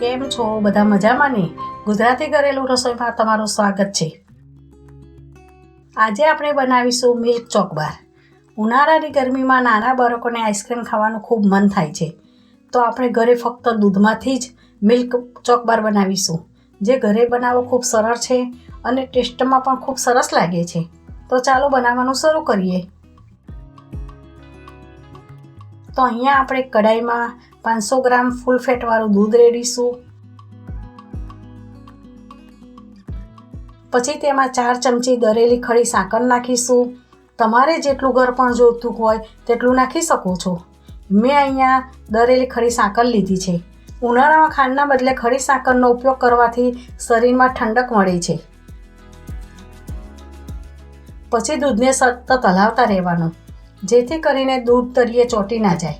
કેમ છો? બધા મજામાં ને? ગુજરાતી ઘરેલું રસોઈમાં તમારું સ્વાગત છે. આજે આપણે બનાવીશું મિલ્ક ચોકબાર ઉનાળાની ગરમીમાં નાના બાળકોને આઈસ્ક્રીમ ખાવાનું ખૂબ મન થાય છે. તો આપણે ઘરે ફક્ત દૂધમાંથી જ મિલ્ક ચોકબાર બનાવીશું. જે ઘરે બનાવવો ખૂબ સરળ છે અને ટેસ્ટમાં પણ ખૂબ સરસ લાગે છે. તો ચાલો બનાવવાનું શરૂ કરીએ. તો અહીંયા આપણે કઢાઈમાં પાંચસો ગ્રામ ફૂલ ફેટવાળું દૂધ રેડીશું. પછી તેમાં ચાર ચમચી દરેલી ખડી સાકર નાખીશું. તમારે જેટલું ઘર પણ જોઈતું હોય તેટલું નાખી શકો છો. મેં અહીંયા દરેલી ખડી સાકર લીધી છે. ઉનાળામાં ખાંડના બદલે ખડી સાકરનો ઉપયોગ કરવાથી શરીરમાં ઠંડક મળે છે. પછી દૂધને સતત હલાવતા રહેવાનું, જેથી કરીને દૂધ તરીએ ચોંટી ના જાય.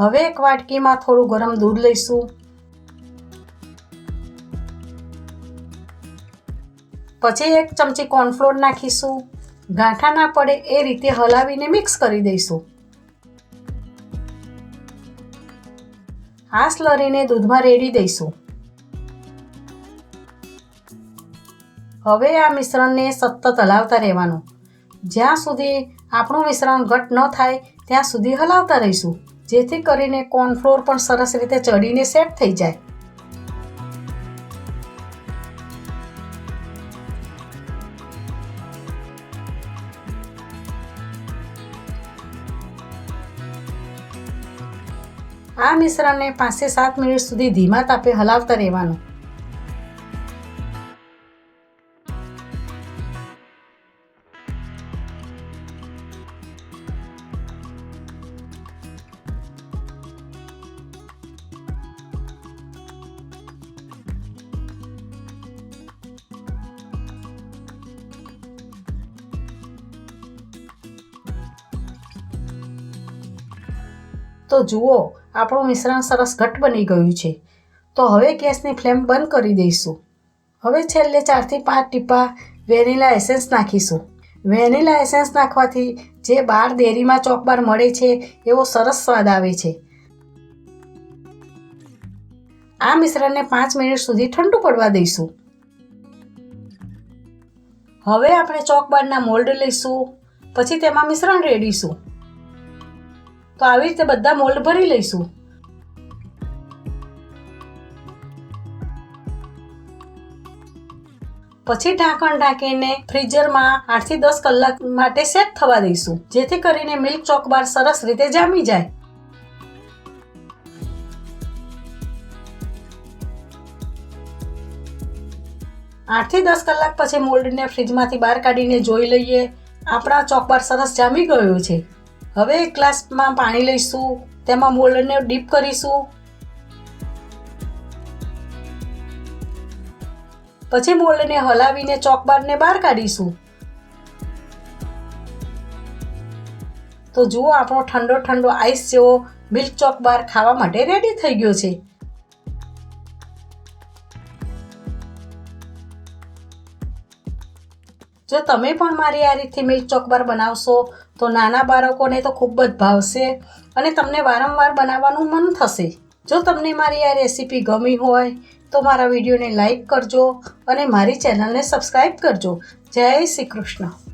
હવે એક વાટકીમાં થોડું ગરમ દૂધ લઈશું. પછી એક ચમચી કોર્નફ્લોર નાખીશું. ગાંઠા ના પડે એ રીતે હલાવીને મિક્સ કરી દઈશું. આ સ્લરીને દૂધમાં રેડી દઈશું. હવે આ મિશ્રણને સતત હલાવતા રહેવાનું. જ્યાં સુધી આપણું મિશ્રણ ઘટ ન થાય, ત્યાં સુધી હલાવતા રહીશું. જેથી કરીને કોર્નફ્લોર પણ સરસ રીતે ચડીને સેટ થઈ જાય. આ મિશ્રણને પાંચથી સાત મિનિટ સુધી ધીમા તાપે હલાવતા રહેવાનું. તો જુઓ, આપણું મિશ્રણ સરસ ઘટ બની ગયું છે. તો હવે ગેસની ફ્લેમ બંધ કરી દઈશું. હવે છેલ્લે ચારથી પાંચ ટીપા વેનીલા એસેન્સ નાખીશું. વેનીલા એસેન્સ નાખવાથી જે બાર ડેરીમાં ચોકબાર મળે છે, એવો સરસ સ્વાદ આવે છે. આ મિશ્રણને પાંચ મિનિટ સુધી ઠંડુ પડવા દઈશું. હવે આપણે ચોકબારના મોલ્ડ લઈશું, પછી તેમાં મિશ્રણ રેડીશું. તો આવી રીતે બધા મોલ્ડ ભરી લઈશું. પછી ઢાંકણ ઢાંકીને ફ્રીઝરમાં આઠથી દસ કલાક માટે સેટ થવા દઈશું, જેથી કરીને મિલ્ક ચોકબાર સરસ રીતે જામી જાય. આઠથી દસ કલાક પછી મોલ્ડને ફ્રીજમાંથી બહાર કાઢીને જોઈ લઈએ, આપણા ચોકબાર સરસ જામી ગયો છે. હવે ગ્લાસમાં પાણી લઈશું, તેમાં મોલ્ડને ડીપ કરીશું. પછી મોલ્ડને હલાવીને ચોકબારને બહાર કાઢીશું. તો જુઓ, આપણો ઠંડો ઠંડો આઈસ જેવો મિલ્ક ચોકબાર ખાવા માટે રેડી થઈ ગયો છે. જો તમે પણ મારી આ રીતથી મિલ્ક ચોકબાર બનાવશો તો નાના બાળકોને તો ખૂબ જ ભાવશે અને તમને વારંવાર બનાવવાનું મન થશે. જો તમને મારી આ રેસીપી ગમી હોય, તો મારા વિડીયોને લાઈક કરજો અને મારી ચેનલને સબસ્ક્રાઈબ કરજો. જય શ્રી કૃષ્ણ.